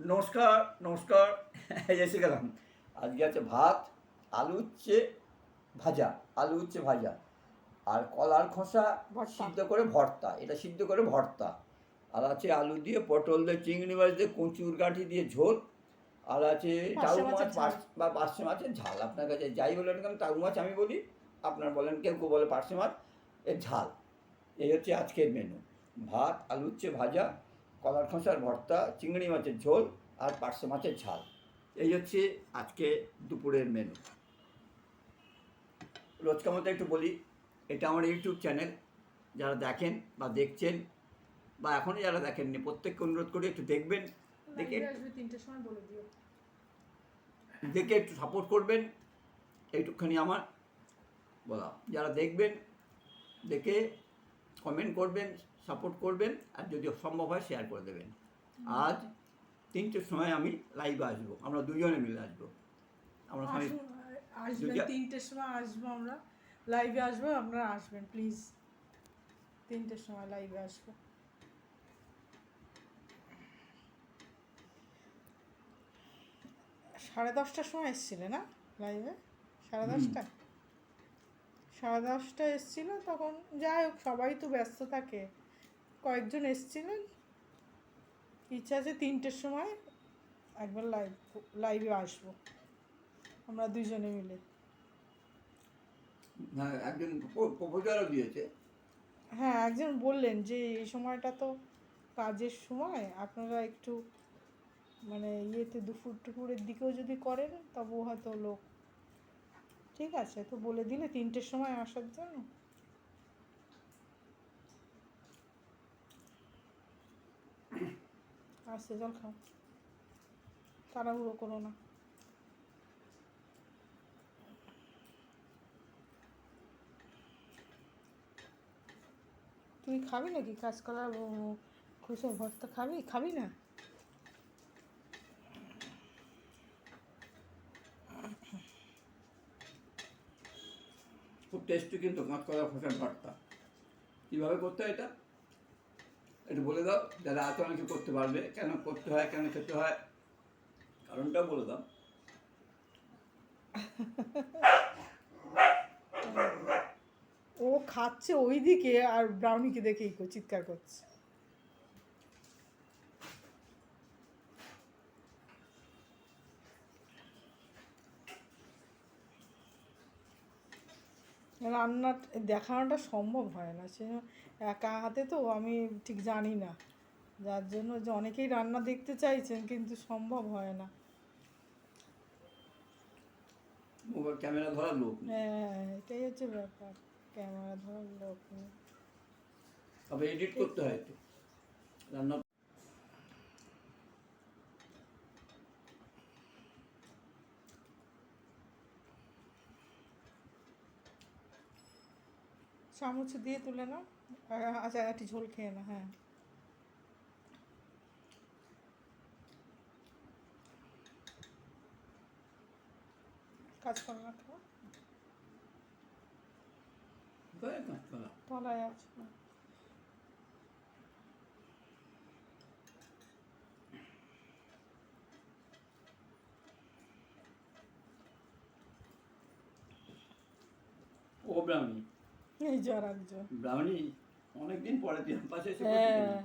নমস্কার নমস্কার। এসে গেলাম। আজকে আছে ভাত আলু উচ্ছে ভাজা আলু উচ্ছে ভাজা। আর কলার খোসা সিদ্ধ করে ভর্তা এটা সিদ্ধ করে ভর্তা। আর আছে আলু দিয়ে পটল দিয়ে চিংড়ি মাছ দিয়ে কচুর গাঁঠি দিয়ে ঝোল। আর আছে টাউ মাছ। বা পার্শে মাছের ঝাল। আপনার কাছে যাই বলেন কেন টাউ মাছ আমি বলি আপনার বলেন কেউ কেউ বলে পার্শে মাছ এর ঝাল। এই হচ্ছে আজকের মেনু ভাত আলু উচ্ছে ভাজা কলার খোসার ভর্তা চিংড়ি মাছের ঝোল আর পার্শে মাছের ঝাল। এই হচ্ছে আজকে দুপুরের মেনু রোজকার মতো একটু বলি এটা আমার ইউটিউব চ্যানেল যারা দেখেন বা দেখছেন বা এখনও যারা দেখেননি প্রত্যেককে অনুরোধ করি একটু দেখবেন দেখে দেখে একটু সাপোর্ট করবেন এইটুকখানি আমার বলা যারা দেখবেন দেখে কমেন্ট করবেন সাপোর্ট করবেন আর যদি সম্ভব হয় শেয়ার করে দেবেন। আজ তিনটের সময় আমি লাইভে আসব আমরা দুজনে মিলে আসব। আমরা স্বামী আসবেন তিনটের সময় আসব আমরা। লাইভে আসব আপনারা আসবেন প্লিজ তিনটের সময় লাইভে আসব। সাড়ে দশটার সময় এসছিলে না লাইভে সাড়ে দশটা সাড়ে দশটা এসছিল তখন যাই হোক সবাই তো ব্যস্ত থাকে। কয়েকজন এসছিলেন। ইচ্ছা আছে তিনটের সময় একবার লাইভ লাইভে আসব। আমরা দুজনে মিলে। হ্যাঁ একজন প্রপোজালও দিয়েছে। হ্যাঁ একজন বললেন যে এই সময়টা তো কাজের সময় আপনারা একটু মানে ইয়েতে দুপুর টুপুরের দিকেও যদি করেন তবু হয়তো লোক ঠিক আছে। তো বলে দিলে তিনটের সময় আসার জন্য। আসতে জল খাও। তাড়াহুড়ো করো না। তুই খাবি নাকি? কাঁচকলা খুশো ভর্তা খাবি? খাবি না? খুব টেস্টি কিন্তু কাঁচকলা খোসার ভর্তা। কীভাবে করতে হয় এটা? একটু বলে দাও যারা আছে অনেকে করতে পারবে। কেন করতে হয় কেন খেতে হয়? কারণটা বলে দাও। ও খাচ্ছে ওই দিকে আর ব্রাউনিকে দেখেই চিৎকার করছে। রান্না দেখানোটা সম্ভব হয় না? সে একা হাতে তো আমি ঠিক জানি না। যার জন্য যে অনেকেই রান্না দেখতে চাইছেন কিন্তু সম্ভব হয় না। ক্যামেরা ধরার লোক নেই। হ্যাঁ এটাই হচ্ছে ব্যাপার। ক্যামেরা ধরার লোক তবে এডিট করতে হয় রান্না চামচ দিয়ে তুলে নাও। আচ্ছা একটি ঝোল খেয়ে না হ্যাঁ। কাজ করো না খাও তলায় আছে। ও ব্রাউনি। এই জ্বর একজন ব্রাউনি অনেকদিন পরে দিন পাশে এসে হ্যাঁ।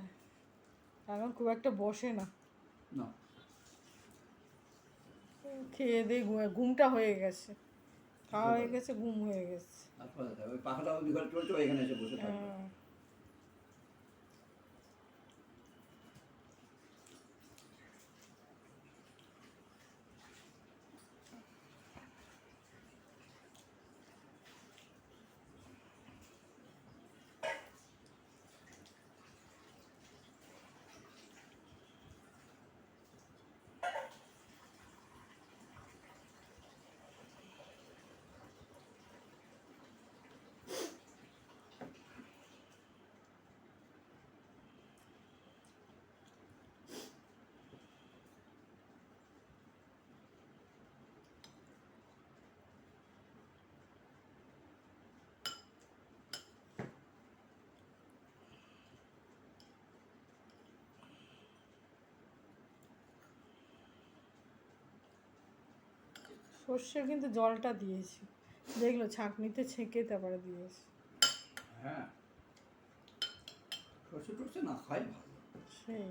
এখন খুব একটা বসে না। না। খেয়ে দিয়ে ঘুমে ঘুমটা হয়ে গেছে। খাওয়া হয়ে গেছে ঘুম হয়ে গেছে। তারপরে পাখাটা ওই ঘরে চলছে এখানে এসে বসে থাকবে। সর্ষে কিন্তু জলটা দিয়েছি। দেখল ছাঁকনিতে ছেঁকে তারপরে দিয়েছি। হ্যাঁ। সর্ষে টর্ষে না খাই ভালো। সেই।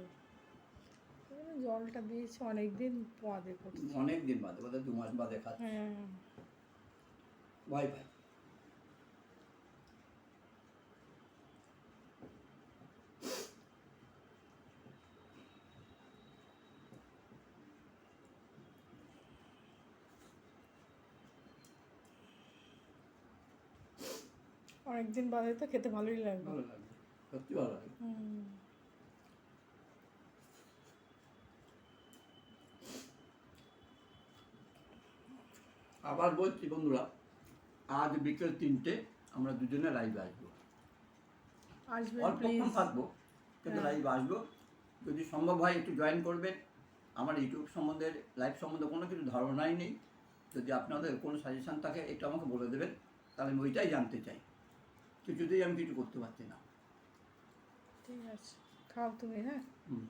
জলটা দিয়েছি অনেক দিন বাদে করছি। অনেক দিন বাদে বাদে দু মাস বাদে খাচ্ছি। হ্যাঁ। ভাই ভাই অনেক দিন বাদে তো খেতে ভালোই লাগবে ভালো লাগে সত্যি ভালো লাগে। আবার বলছি বন্ধুরা আজ বিকেল তিনটে আমরা দুজনে লাইভে আসব। অল্পক্ষণ থাকব কিন্তু হ্যাঁ। লাইভ আসব। যদি সম্ভব হয় একটু জয়েন করবেন। আমার ইউটিউব সম্বন্ধে লাইভ সম্বন্ধে কোনো কিছু ধারণাই নেই। যদি আপনাদের কোনো সাজেশান থাকে একটু আমাকে বলে দেবেন। তাহলে আমি ওইটাই জানতে চাই। কিছুতেই আমি কিছু করতে পারছি না। ঠিক আছে। খাও তুমি হ্যাঁ? হুম।